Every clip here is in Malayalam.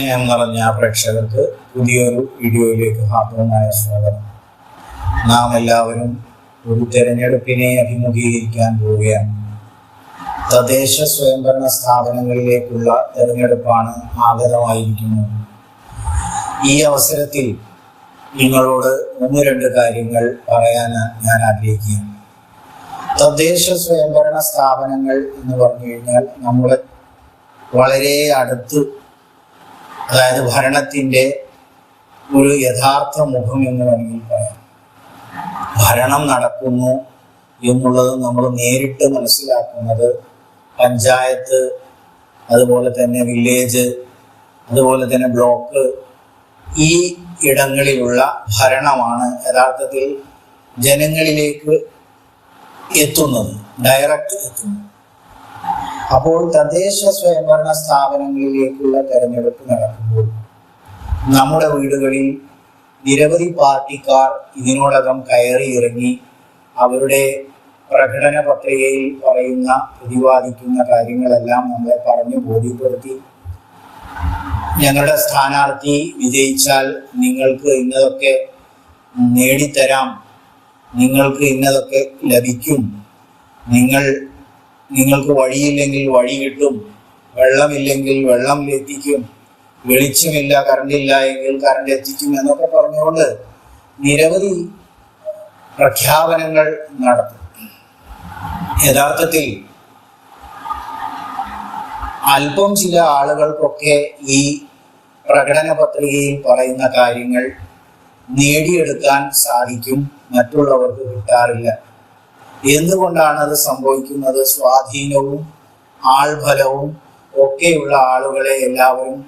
സ്നേഹം നിറഞ്ഞ പ്രേക്ഷകർക്ക് പുതിയൊരു വീഡിയോയിലേക്ക് ഹാർദവമായ സ്വാഗതം. നാം എല്ലാവരും ഒരു തെരഞ്ഞെടുപ്പിനെ അഭിമുഖീകരിക്കാൻ പോവുകയാണ്. തദ്ദേശ സ്വയംഭരണ സ്ഥാപനങ്ങളിലേക്കുള്ള തെരഞ്ഞെടുപ്പാണ് ആഗതമായിരിക്കുന്നത്. ഈ അവസരത്തിൽ നിങ്ങളോട് ഒന്ന് രണ്ട് കാര്യങ്ങൾ പറയാൻ ഞാൻ ആഗ്രഹിക്കുകയാണ്. തദ്ദേശ സ്വയംഭരണ സ്ഥാപനങ്ങൾ എന്ന് പറഞ്ഞു കഴിഞ്ഞാൽ നമ്മുടെ വളരെ അടുത്ത് അതായത് ഭരണത്തിന്റെ ഒരു യഥാർത്ഥ മുഖം എന്ന് വേണമെങ്കിൽ പറയാം. ഭരണം നടക്കുന്നു എന്നുള്ളത് നമ്മൾ നേരിട്ട് മനസ്സിലാക്കുന്നത് പഞ്ചായത്ത് അതുപോലെ തന്നെ വില്ലേജ് അതുപോലെ തന്നെ ബ്ലോക്ക് ഈ ഇടങ്ങളിലുള്ള ഭരണമാണ് യഥാർത്ഥത്തിൽ ജനങ്ങളിലേക്ക് എത്തുന്നത് ഡയറക്റ്റ് എത്തുന്നത്. അപ്പോൾ തദ്ദേശ സ്വയംഭരണ സ്ഥാപനങ്ങളിലേക്കുള്ള തെരഞ്ഞെടുപ്പ് നടക്കുമ്പോൾ നമ്മുടെ വീടുകളിൽ നിരവധി പാർട്ടിക്കാർ ഇതിനോടകം കയറി ഇറങ്ങി അവരുടെ പ്രകടന പത്രികയിൽ പറയുന്ന പ്രതിപാദിക്കുന്ന കാര്യങ്ങളെല്ലാം നമ്മളെ പറഞ്ഞു ബോധ്യപ്പെടുത്തി. ഞങ്ങളുടെ സ്ഥാനാർത്ഥി വിജയിച്ചാൽ നിങ്ങൾക്ക് ഇന്നതൊക്കെ നേടിത്തരാം നിങ്ങൾക്ക് ഇന്നതൊക്കെ ലഭിക്കും. നിങ്ങൾ നിങ്ങൾക്ക് വഴിയില്ലെങ്കിൽ വഴി കിട്ടും. വെള്ളമില്ലെങ്കിൽ വെള്ളം എത്തിക്കും വെളിച്ചമില്ല കറണ്ടില്ല എങ്കിൽ കറണ്ട് എത്തിക്കും എന്നൊക്കെ പറഞ്ഞുകൊണ്ട് നിരവധി പ്രഖ്യാപനങ്ങൾ നടത്തും. യഥാർത്ഥത്തിൽ അല്പം ചില ആളുകൾക്കൊക്കെ ഈ പ്രകടന പത്രികയിൽ പറയുന്ന കാര്യങ്ങൾ നേടിയെടുക്കാൻ സാധിക്കും. മറ്റുള്ളവർക്ക് കിട്ടാറില്ല. എന്തുകൊണ്ടാണ് അത് സംഭവിക്കുന്നത്? സ്വാധീനവും ആൾഫലവും ഒക്കെയുള്ള ആളുകളെ എല്ലാവരും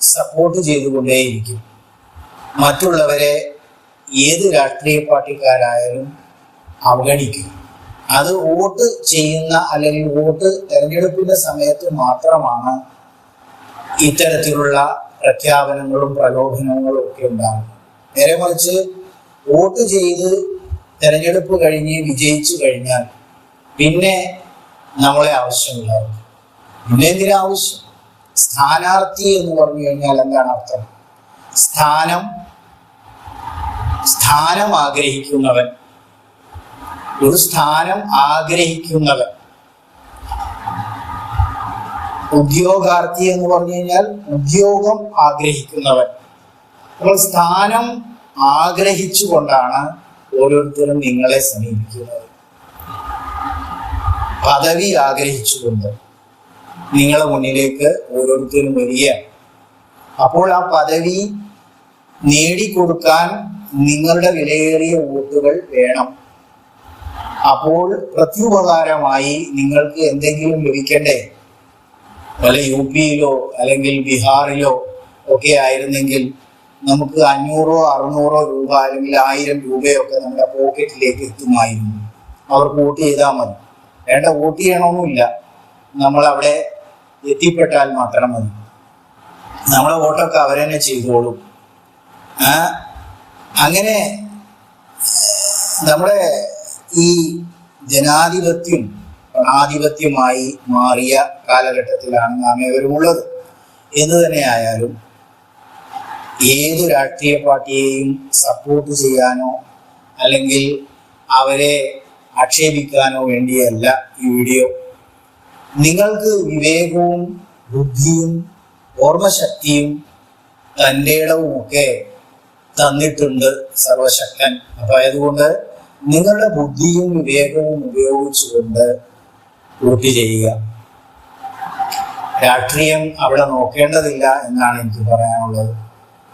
സപ്പോർട്ട് ചെയ്തുകൊണ്ടേയിരിക്കും. മറ്റുള്ളവരെ ഏത് രാഷ്ട്രീയ പാർട്ടിക്കാരായാലും അവഗണിക്കും. അത് വോട്ട് ചെയ്യുന്ന അല്ലെങ്കിൽ വോട്ട് തെരഞ്ഞെടുപ്പിന്റെ സമയത്ത് മാത്രമാണ് ഇത്തരത്തിലുള്ള പ്രഖ്യാപനങ്ങളും പ്രലോഭനങ്ങളും ഒക്കെ ഉണ്ടാകുന്നത് നേരെ മറിച്ച് വോട്ട് ചെയ്ത് തെരഞ്ഞെടുപ്പ് കഴിഞ്ഞ് വിജയിച്ചു കഴിഞ്ഞാൽ പിന്നെ നമ്മളെ ആവശ്യമില്ലായിരുന്നു പിന്നെ എന്തിനാ ആവശ്യം? സ്ഥാനാർത്ഥി എന്ന് പറഞ്ഞു കഴിഞ്ഞാൽ എന്താണ് അർത്ഥം? സ്ഥാനം സ്ഥാനം ആഗ്രഹിക്കുന്നവൻ. ഒരു സ്ഥാനം ആഗ്രഹിക്കുന്നവൻ. ഉദ്യോഗാർത്ഥി എന്ന് പറഞ്ഞു കഴിഞ്ഞാൽ ഉദ്യോഗം ആഗ്രഹിക്കുന്നവൻ. അപ്പോൾ സ്ഥാനം ആഗ്രഹിച്ചുകൊണ്ടാണ് ഓരോരുത്തരും നിങ്ങളെ സമീപിക്കുന്നത് പദവി ആഗ്രഹിച്ചുകൊണ്ട് നിങ്ങളെ മുന്നിലേക്ക് ഓരോരുത്തരും വരിക. അപ്പോൾ ആ പദവി നേടിക്കൊടുക്കാൻ നിങ്ങളുടെ വിലയേറിയ വോട്ടുകൾ വേണം. അപ്പോൾ പ്രത്യുപകാരമായി നിങ്ങൾക്ക് എന്തെങ്കിലും ലഭിക്കണ്ടേ? വല്ല യു പിയിലോ അല്ലെങ്കിൽ ബീഹാറിലോ ഒക്കെ ആയിരുന്നെങ്കിൽ നമുക്ക് അഞ്ഞൂറോ അറുന്നൂറോ രൂപ അല്ലെങ്കിൽ ആയിരം രൂപയൊക്കെ നമ്മുടെ പോക്കറ്റിലേക്ക് എത്തുമായിരുന്നു. അവർക്ക് വോട്ട് ചെയ്താൽ മതി. വേണ്ട വോട്ട് ചെയ്യണമെന്നില്ല നമ്മൾ അവിടെ എത്തിപ്പെട്ടാൽ മാത്രം മതി. നമ്മളെ വോട്ടൊക്കെ അവരെന്നെ ചെയ്തോളും. അങ്ങനെ നമ്മുടെ ഈ ജനാധിപത്യം ആധിപത്യമായി മാറിയ കാലഘട്ടത്തിലാണ് നാം ഏവരും ഉള്ളത് തന്നെ ആയാലും ഏത് രാഷ്ട്രീയ പാർട്ടിയെയും സപ്പോർട്ട് ചെയ്യാനോ അല്ലെങ്കിൽ അവരെ ആക്ഷേപിക്കാനോ വേണ്ടിയല്ല ഈ വീഡിയോ നിങ്ങൾക്ക് വിവേകവും ബുദ്ധിയും ഓർമ്മശക്തിയും തന്റെ ഇടവും ഒക്കെ തന്നിട്ടുണ്ട് സർവശക്തൻ. അപ്പൊ അതുകൊണ്ട് നിങ്ങളുടെ ബുദ്ധിയും വിവേകവും ഉപയോഗിച്ചുകൊണ്ട് വോട്ട് ചെയ്യുക. രാഷ്ട്രീയം അവിടെ നോക്കേണ്ടതില്ല എന്നാണ് എനിക്ക് പറയാനുള്ളത്.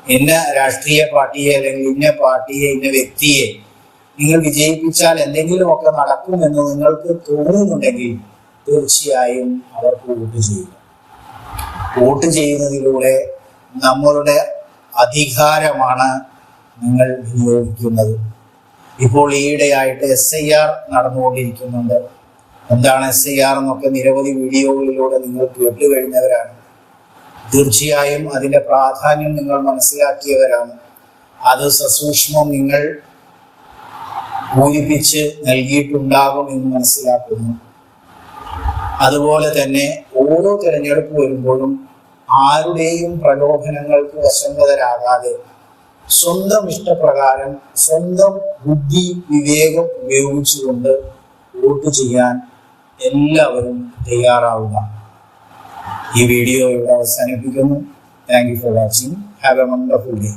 ഇന്ന രാഷ്ട്രീയ പാർട്ടിയെ അല്ലെങ്കിൽ ഇന്ന പാർട്ടിയെ ഇന്ന വ്യക്തിയെ നിങ്ങൾ വിജയിപ്പിച്ചാൽ എന്തെങ്കിലുമൊക്കെ നടക്കുമെന്ന് നിങ്ങൾക്ക് തോന്നുന്നുണ്ടെങ്കിൽ തീർച്ചയായും അവർക്ക് വോട്ട് ചെയ്യുക വോട്ട് ചെയ്യുന്നതിലൂടെ നമ്മളുടെ അധികാരമാണ് നിങ്ങൾ വിനിയോഗിക്കുന്നത്. ഇപ്പോൾ ഈയിടെയായിട്ട് എസ് ഐ ആർ നടന്നുകൊണ്ടിരിക്കുന്നുണ്ട്. എന്താണ് എസ് ഐ ആർ എന്നൊക്കെ നിരവധി വീഡിയോകളിലൂടെ നിങ്ങൾ കേട്ടു കഴിഞ്ഞവരാണ്. തീർച്ചയായും അതിന്റെ പ്രാധാന്യം നിങ്ങൾ മനസ്സിലാക്കിയവരാണ്. അത് സസൂക്ഷ്മം നിങ്ങൾ പൂരിപ്പിച്ച് നൽകിയിട്ടുണ്ടാകും എന്ന് മനസ്സിലാക്കുന്നു. അതുപോലെ തന്നെ ഓരോ തിരഞ്ഞെടുപ്പ് വരുമ്പോഴും ആരുടെയും പ്രലോഭനങ്ങൾക്ക് വശംവതരാകാതെ സ്വന്തം ഇഷ്ടപ്രകാരം സ്വന്തം ബുദ്ധി വിവേകം ഉപയോഗിച്ചുകൊണ്ട് വോട്ട് ചെയ്യാൻ എല്ലാവരും തയ്യാറാവുക. ഈ വീഡിയോ ഇവിടെ അവസാനിപ്പിക്കുന്നു. Thank you for watching have a wonderful day